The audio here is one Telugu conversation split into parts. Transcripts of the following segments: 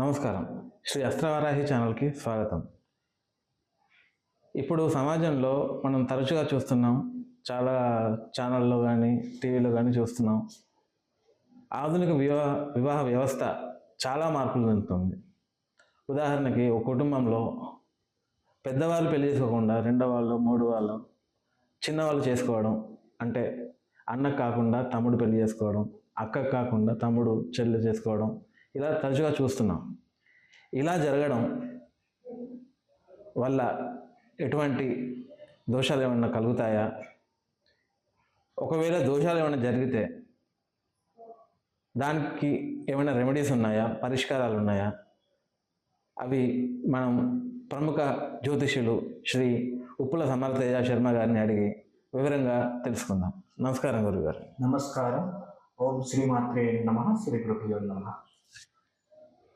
నమస్కారం. శ్రీ అస్త్రవారాహి ఛానల్కి స్వాగతం. ఇప్పుడు సమాజంలో మనం తరచుగా చూస్తున్నాం చాలా ఛానల్లో కానీ టీవీలో కానీ చూస్తున్నాం. ఆధునిక వివాహ వివాహ వ్యవస్థ చాలా మార్పులు చెందుతుంది. ఉదాహరణకి ఒక కుటుంబంలో పెద్దవాళ్ళు పెళ్ళి చేసుకోకుండా రెండో వాళ్ళు మూడు వాళ్ళు చిన్నవాళ్ళు చేసుకోవడం అంటే అన్నకు కాకుండా తమ్ముడు పెళ్ళి చేసుకోవడం అక్కకు కాకుండా తమ్ముడు చెల్లి చేసుకోవడం ఇలా తరచుగా చూస్తున్నాం. ఇలా జరగడం వల్ల ఎటువంటి దోషాలు ఏమైనా కలుగుతాయా? ఒకవేళ దోషాలు ఏమైనా జరిగితే దానికి ఏమైనా రెమెడీస్ ఉన్నాయా? పరిష్కారాలు ఉన్నాయా? అవి మనం ప్రముఖ జ్యోతిష్యులు శ్రీ ఉప్పుల సమర్తేజ శర్మ గారిని అడిగి వివరంగా తెలుసుకుందాం. నమస్కారం గురుగారు. నమస్కారం. ఓం శ్రీమాత్రే నమ. శ్రీ గురుభ్యో నమ.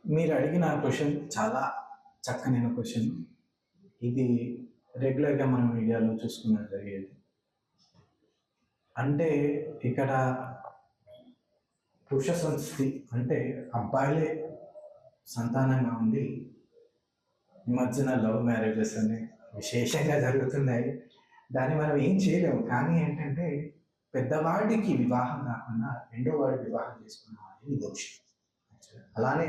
మీరు అడిగిన క్వశ్చన్ చాలా చక్కనైన క్వశ్చన్ ఇది రెగ్యులర్గా మనం మీడియాలో చూసుకున్నది జరిగేది. అంటే ఇక్కడ పురుష సంస్కృతి అంటే అబ్బాయిలే సంతానంగా ఉంది ఈ మధ్యన లవ్ మ్యారేజెస్ అని విశేషంగా జరుగుతున్నాయి. దాన్ని మనం ఏం చేయలేము. కానీ ఏంటంటే పెద్దవాడికి వివాహం కాకుండా రెండో వాడి వివాహం చేసుకున్నాం అనేది దోషం. అలానే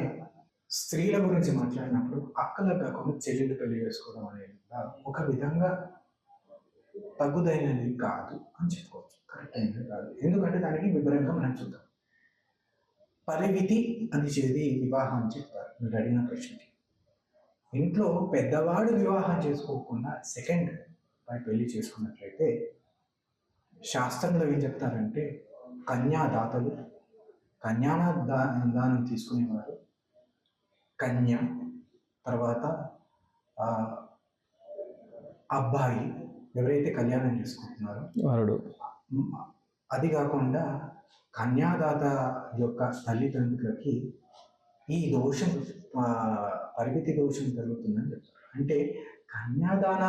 స్త్రీల గురించి మాట్లాడినప్పుడు అక్కలకు కాకుండా చెల్లెలు పెళ్ళి చేసుకోవడం అనేది ఒక విధంగా తగ్గుదైనది కాదు అని చెప్పుకోవచ్చు. కరెక్ట్ అయినది కాదు. ఎందుకంటే దానికి వివరంగా మనం చూద్దాం. పరిమితి అని వివాహం అని చెప్తారు. మీరు అడిగిన ప్రశ్నకి. ఇంట్లో పెద్దవాడు వివాహం చేసుకోకుండా సెకండ్ పై పెళ్ళి చేసుకున్నట్లయితే శాస్త్రంలో ఏం చెప్తారంటే కన్యాదాతలు కన్యాన దా దానం తీసుకునేవారు కన్య. తర్వాత అబ్బాయి ఎవరైతే కళ్యాణం చేసుకుంటున్నారో వరుడు. అది కాకుండా కన్యాదాత యొక్క తల్లిదండ్రులకి ఈ దోషం పరిమితి దోషం జరుగుతుందని చెప్తారు. అంటే కన్యాదాన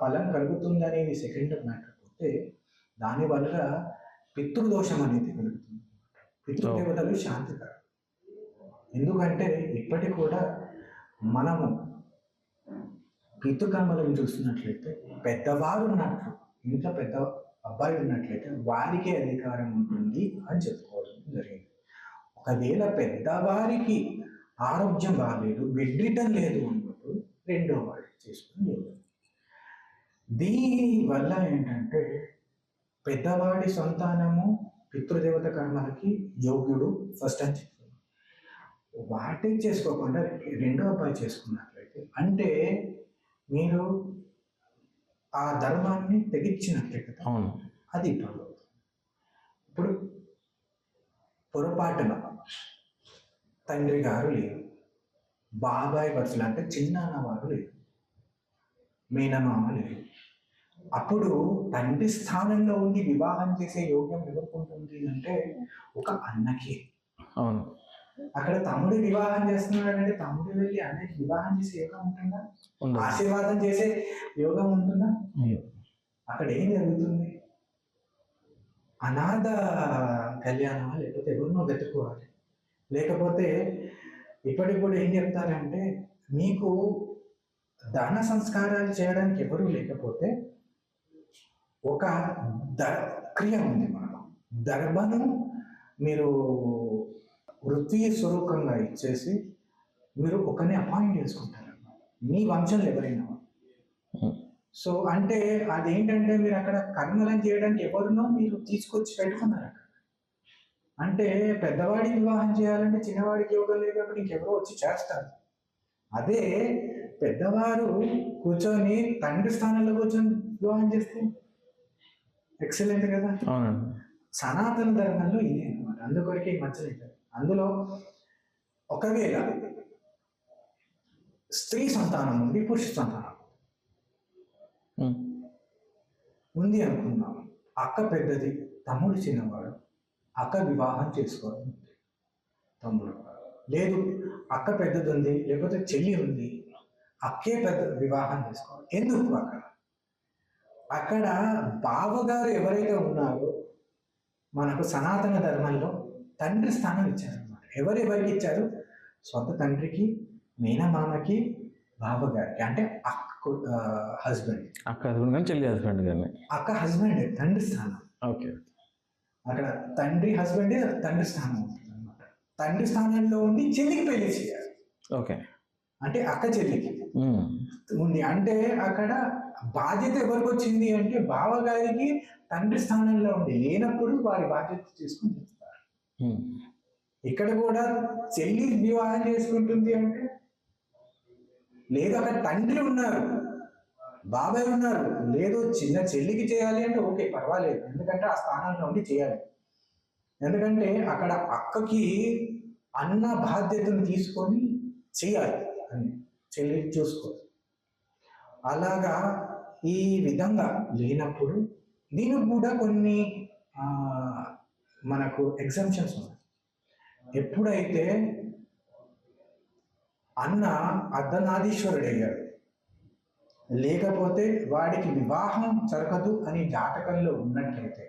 ఫలం కలుగుతుందనేది సెకండ్ మ్యాటర్ పోతే దానివల్ల పితృదోషం అనేది కలుగుతుంది. పితృదేవతలు శాంతికరం. ఎందుకంటే ఇప్పటికి కూడా మనము పితృకర్మలను చూస్తున్నట్లయితే పెద్దవారు ఉన్నట్లు ఇంట్లో పెద్ద అబ్బాయి ఉన్నట్లయితే వారికే అధికారం ఉంటుంది అని చెప్పుకోవడం జరిగింది. ఒకవేళ పెద్దవారికి ఆరోగ్యం బాగాలేదు బెడ్ రిటర్న్ లేదు అన్నప్పుడు రెండో వాడు చేసుకుని యోగం దీని వల్ల ఏంటంటే పెద్దవాడి సంతానము పితృదేవత కర్మలకి యోగ్యుడు ఫస్ట్ అని వాటిని చేసుకోకుండా రెండో అబ్బాయి చేసుకున్నట్లయితే అంటే మీరు ఆ ధర్మాన్ని తెగించినట్లే కదా? అవును. అది ఇప్పుడు ఇప్పుడు పొరపాటున తండ్రి గారు లేరు. బాబాయ్ వరుసలు అంటే చిన్నాన్న వారు లేరు. మేనమామ లేరు. అప్పుడు తండ్రి స్థానంలో ఉండి వివాహం చేసే యోగ్యం ఎవరికి ఉంటుంది అంటే ఒక అన్నకి. అవును. అక్కడ తమ్ముడు వివాహం చేస్తున్నాడంటే తమ్ముడు వెళ్ళి అన్నకి వివాహం చేసే యోగం ఉంటుందా? ఆశీర్వాదం చేసే యోగం ఉంటుందా. అక్కడ ఏం జరుగుతుంది? అనాథ కళ్యాణమా లేకపోతే ఎవరినో వెతుక్కోవాలి. లేకపోతే ఇప్పటికి కూడా ఏం చెప్తారంటే మీకు దాన సంస్కారాలు చేయడానికి ఎవరు లేకపోతే ఒక ద క్రియ ఉంది మనకు దర్భను మీరు వృత్తి స్వరూపంగా ఇచ్చేసి మీరు ఒకరిని అపాయింట్ చేసుకుంటారు మీ వంశంలో ఎవరైనా. ఉం. సో అంటే అదేంటంటే మీరు అక్కడ కర్మలను చేయడానికి ఎవరినో మీరు తీసుకొచ్చి పెట్టుకున్నారు అక్కడ. అంటే పెద్దవాడి వివాహం చేయాలంటే చిన్నవాడికి యోగం లేకపోతే ఇంకెవరో వచ్చి చేస్తారు. అదే పెద్దవారు కూర్చొని తండ్రి స్థానంలో కూర్చొని వివాహం చేస్తే ఎక్సలెంట్ కదా. సనాతన ధర్మంలో ఇదే అనమాట అందుకొరకే లేదు. అందులో ఒకవేళ స్త్రీ సంతానం ఉంది పురుష సంతానం. ఉంది అనుకుందాం అక్క పెద్దది తమ్ముడు చిన్నవాడు అక్క వివాహం చేసుకోవాలి ఉంది. తమ్ముడు లేదు అక్క పెద్దది ఉంది లేకపోతే చెల్లి ఉంది అక్కే పెద్ద వివాహం చేసుకోవాలి ఎందుకు అక్కడ అక్కడ బావగారు ఎవరైతే ఉన్నారో మనకు సనాతన ధర్మంలో తండ్రి స్థానం ఇచ్చారనమాట ఎవరెవరికి ఇచ్చారు? సొంత తండ్రికి మేనమామకి బావగారికి అంటే అక్క హస్బెండ్ అక్క హస్బెండ్ కానీ చెల్లి హస్బెండ్ కానీ అక్క హస్బెండ్ తండ్రి స్థానం. ఓకే. అక్కడ తండ్రి హస్బెండ్ తండ్రి స్థానం అనమాట తండ్రి స్థానంలో ఉండి చెల్లికి పెళ్ళి చేయాలి. ఓకే. అంటే అక్క చెల్లికి. ఉంది. అంటే అక్కడ బాధ్యత ఎవరికి వచ్చింది అంటే బావగారికి తండ్రి స్థానంలో ఉండి లేనప్పుడు వారి బాధ్యత తీసుకుని. ఇక్కడ కూడా చెల్లి వివాహం చేసుకుంటుంది అంటే? లేదు అక్కడ తండ్రి ఉన్నారు. బాబాయ్ ఉన్నారు. లేదు చిన్న చెల్లికి చేయాలి అంటే ఓకే పర్వాలేదు. ఎందుకంటే ఆ స్థానంలో ఉండి చేయాలి. ఎందుకంటే అక్కడ అక్కకి అన్న బాధ్యతను తీసుకొని చేయాలి. అని చెల్లి చూసుకో అలాగా ఈ విధంగా లేనప్పుడు దీనికి కూడా కొన్ని మనకు ఎగ్జామ్షన్స్ ఉన్నాయి. ఎప్పుడైతే అన్న అర్ధనాదీశ్వరుడు అయ్యాడు లేకపోతే వాడికి వివాహం జరగదు అని జాతకంలో ఉన్నట్లయితే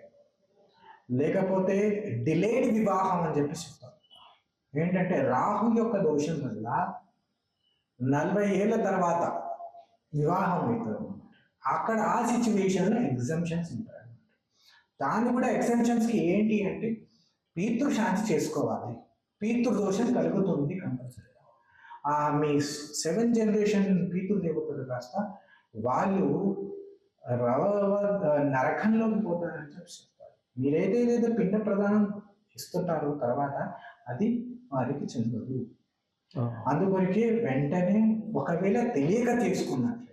లేకపోతే డిలేడ్ వివాహం అని చెప్పి చెప్తాం ఏంటంటే రాహు యొక్క దోషం వల్ల నలభై ఏళ్ళ తర్వాత వివాహం అవుతుంది. అక్కడ ఆ సిచ్యువేషన్లో ఎగ్జామ్షన్స్ ఉంటాయి. దాన్ని కూడా ఎగ్జామ్షన్స్కి ఏంటి అంటే పీతృ శాంతి చేసుకోవాలి. పీతృ దోషం కలుగుతుంది కంపల్సరీ. ఆ మీ సెవెన్ జనరేషన్ పీతృ దేవతలు కాస్త వాళ్ళు రవ నరకంలోకి పోతారని చెప్పి చెప్తారు. మీరైతే ఏదైతే పిండ ప్రదానం ఇస్తుంటారో తర్వాత అది వారికి చెందదు. ఓ. అందుకొరకే వెంటనే ఒకవేళ తెలియక చేసుకున్నట్లయితే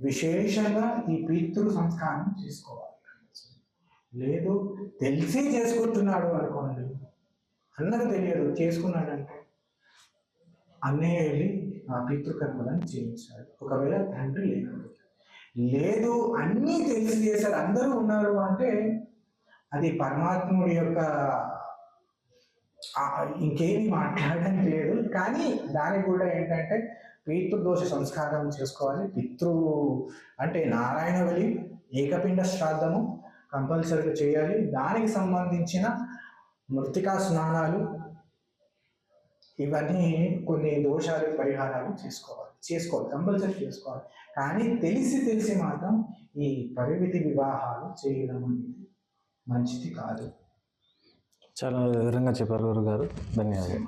విశేషంగా ఈ పితృ సంస్కారం చేసుకోవాలి. లేదు తెలిసి చేసుకుంటున్నాడు అనుకోండి. అన్నకు తెలియదు చేసుకున్నాడంటే. అన్నయ్య వెళ్ళి ఆ పితృకర్మలను చేయించాడు. ఒకవేళ తండ్రి లేకపోతే. లేదు అన్నీ తెలిసి చేశారు. అందరూ ఉన్నారు అంటే అది పరమాత్ముడి యొక్క ఇంకేమీ మాట్లాడడానికి లేదు. కానీ దానికి కూడా ఏంటంటే పితృదోష సంస్కారం చేసుకోవాలి. పితృ అంటే నారాయణ బలి ఏకపిండ శ్రాద్ధము కంపల్సరీగా చేయాలి. దానికి సంబంధించిన మృతికా స్నానాలు ఇవన్నీ కొన్ని దోషాలు పరిహారాలు చేసుకోవాలి. చేసుకోవాలి. కంపల్సరీ చేసుకోవాలి. కానీ తెలిసి తెలిసి మాత్రం ఈ పరిమితి వివాహాలు చేయడం అనేది మంచిది కాదు. చాలా వివరంగా చెప్పారు గురుగారు ధన్యవాదాలు.